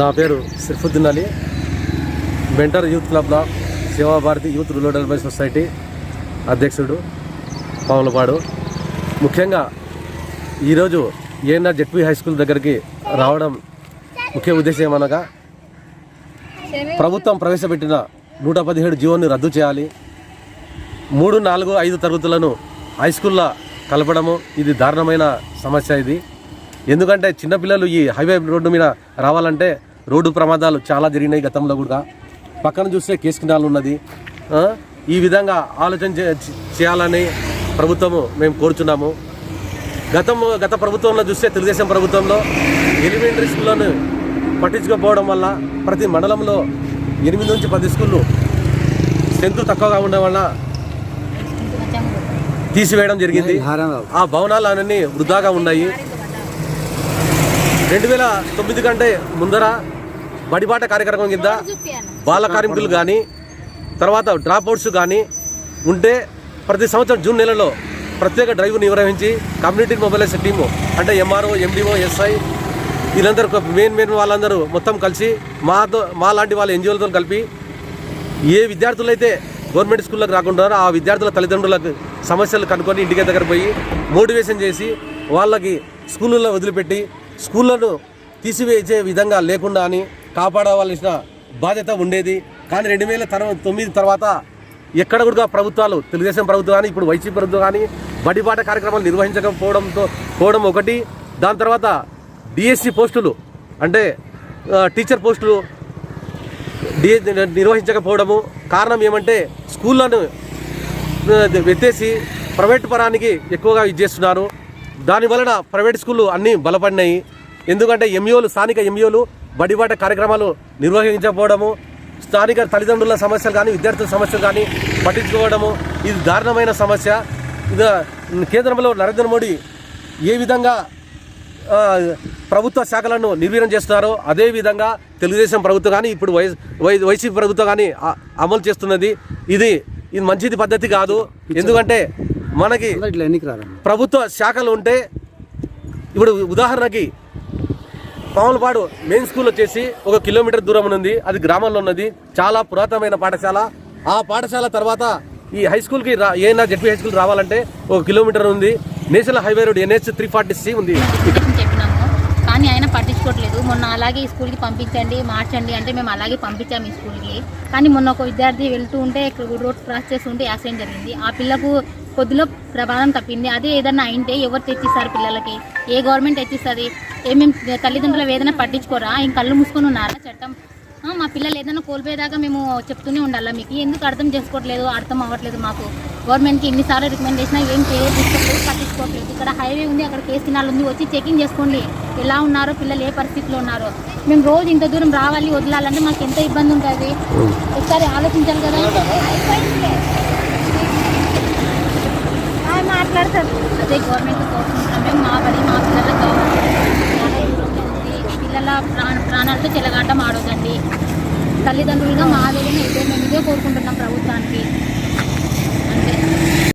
నా పేరు సిర్ఫుద్దీన్ అలీ. బెంటర్ యూత్ క్లబ్లో Sevabharati youth rural development society అధ్యక్షుడు పాములపాడు. ముఖ్యంగా ఈరోజు ఏనా జెడ్పీ హై స్కూల్ దగ్గరికి రావడం ముఖ్య ఉద్దేశం ఏమనగా ప్రభుత్వం ప్రవేశపెట్టిన నూట పదిహేడు జీవోని రద్దు చేయాలి. మూడు నాలుగు ఐదు తరగతులను హై స్కూల్లో కలపడము. ఇది దారుణమైన సమస్య ఇది. ఎందుకంటే చిన్నపిల్లలు ఈ హైవే రోడ్డు మీద రావాలంటే రోడ్డు ప్రమాదాలు చాలా జరిగినాయి గతంలో కూడా. పక్కన చూస్తే కేసు కినాలు ఉన్నది. ఈ విధంగా ఆలోచన చే- చేయాలని ప్రభుత్వము మేము కోరుచున్నాము. గతం గత ప్రభుత్వంలో చూస్తే తెలుగుదేశం ప్రభుత్వంలో ఎలిమెంటరీ స్కూళ్ళను పట్టించుకోకపోవడం వల్ల ప్రతి మండలంలో ఎనిమిది నుంచి పది స్కూళ్ళు స్ట్రెంత్ తక్కువగా ఉండడం వల్ల తీసివేయడం జరిగింది. ఆ భవనాలు అన్నీ వృధాగా ఉన్నాయి. రెండు వేల తొమ్మిది కంటే ముందర బడిబాట కార్యక్రమం కింద బాల కార్మికులు కానీ తర్వాత డ్రాప్ అవుట్స్ కానీ ఉంటే ప్రతి సంవత్సరం జూన్ నెలలో ప్రత్యేక డ్రైవ్ నిర్వహించి కమ్యూనిటీ మొబైలైజ్ టీము అంటే ఎంఆర్ఓ ఎండిఓ ఎస్ఐ వీళ్ళందరూ మెయిన్ మెయిన్ వాళ్ళందరూ మొత్తం కలిసి మాతో మా లాంటి వాళ్ళ ఎన్జిఓలతో కలిపి ఏ విద్యార్థులు అయితే గవర్నమెంట్ స్కూళ్ళకి రాకుండా ఆ విద్యార్థుల తల్లిదండ్రులకు సమస్యలు కనుక్కొని ఇంటికి దగ్గర పోయి మోటివేషన్ చేసి వాళ్ళకి స్కూళ్ళల్లో వదిలిపెట్టి స్కూళ్ళను తీసివేసే విధంగా లేకుండా అని కాపాడవలసిన బాధ్యత ఉండేది. కానీ రెండు వేల తర్వాత తొమ్మిది తర్వాత ఎక్కడ కూడా ప్రభుత్వాలు తెలుగుదేశం ప్రభుత్వం కానీ ఇప్పుడు వైసీపీ ప్రభుత్వం కానీ బడిపాట కార్యక్రమాలు నిర్వహించకపోవడంతో పోవడం ఒకటి. దాని తర్వాత డిఎస్సి పోస్టులు అంటే టీచర్ పోస్టులు డి నిర్వహించకపోవడము. కారణం ఏమంటే స్కూళ్ళను ఎత్తేసి ప్రైవేట్ పరానికి ఎక్కువగా ఇది చేస్తున్నారు. దాని వలన ప్రైవేట్ స్కూళ్ళు అన్నీ బలపడినాయి. ఎందుకంటే ఎంఈఓలు స్థానిక ఎంఈఓలు బడిబాట కార్యక్రమాలు నిర్వహించకపోవడము స్థానిక తల్లిదండ్రుల సమస్యలు కానీ విద్యార్థుల సమస్యలు కానీ పట్టించుకోవడము ఇది దారుణమైన సమస్య. ఇది కేంద్రంలో నరేంద్ర మోడీ ఏ విధంగా ప్రభుత్వ శాఖలను నిర్వీర్యం చేస్తున్నారో అదే విధంగా తెలుగుదేశం ప్రభుత్వం కానీ ఇప్పుడు వై వై వైసీపీ ప్రభుత్వం కానీ అమలు చేస్తున్నది. ఇది ఇది మంచిది పద్ధతి కాదు. ఎందుకంటే మనకి ప్రభుత్వ శాఖలు ఉంటే ఇప్పుడు ఉదాహరణకి పాములపాడు మెయిన్ స్కూల్ వచ్చేసి ఒక కిలోమీటర్ దూరం ఉంది అది గ్రామంలో ఉన్నది చాలా పురాతనమైన పాఠశాల. ఆ పాఠశాల తర్వాత ఈ హై స్కూల్కి రా ఏనా జెడ్పీ హై స్కూల్ రావాలంటే ఒక కిలోమీటర్ ఉంది. National highway road NH three forty C ఉంది. కానీ ఆయన పట్టించుకోవట్లేదు. మొన్న అలాగే ఈ స్కూల్కి పంపించండి మార్చండి అంటే మేము అలాగే పంపించాము ఈ స్కూల్కి కానీ మొన్న ఒక విద్యార్థి వెళ్తూ ఉంటే రోడ్ క్రాస్ చేస్తుంటే యాక్సిడెంట్ జరిగింది. ఆ పిల్లకు కొద్దిలో ప్రమాదం తప్పింది. అదే ఏదన్నా అయింటే ఎవరు తెచ్చిస్తారు పిల్లలకి? ఏ గవర్నమెంట్ తెచ్చిస్తుంది? ఏమేమి తల్లిదండ్రుల వేదన పట్టించుకోరా? ఇంక కళ్ళు మూసుకొని ఉన్నారా చట్టం? మా పిల్లలు ఏదైనా కోల్పోయేదాకా మేము చెప్తూనే ఉండాలా మీకు? ఎందుకు అర్థం చేసుకోవట్లేదు అర్థం అవ్వట్లేదు మాకు? గవర్నమెంట్కి ఎన్నిసార్లు రికమెండ్ చేసినా ఏం చర్య తీసుకోవట్లేదు పట్టించుకోవట్లేదు. ఇక్కడ హైవే ఉంది అక్కడ కేసు తినాలి ఉంది వచ్చి చెకింగ్ చేసుకోండి. ఎలా ఉన్నారో పిల్లలు ఏ పరిస్థితిలో ఉన్నారో. మేము రోజు ఇంత దూరం రావాలి వదలాలంటే మాకు ఎంత ఇబ్బంది ఉంటుంది? ఒకసారి ఆలోచించాలి కదా. మాట్లాడతారు. అదే గవర్నమెంట్ కోరుకుంటున్నాం మేము మా పని మా పిల్లలకు కావాలి పిల్లల ప్రాణ ప్రాణాలతో చెలగాటం ఆడొద్దండి. తల్లిదండ్రులుగా మా దగ్గర ఇదే మేము ఇదే కోరుకుంటున్నాం ప్రభుత్వానికి.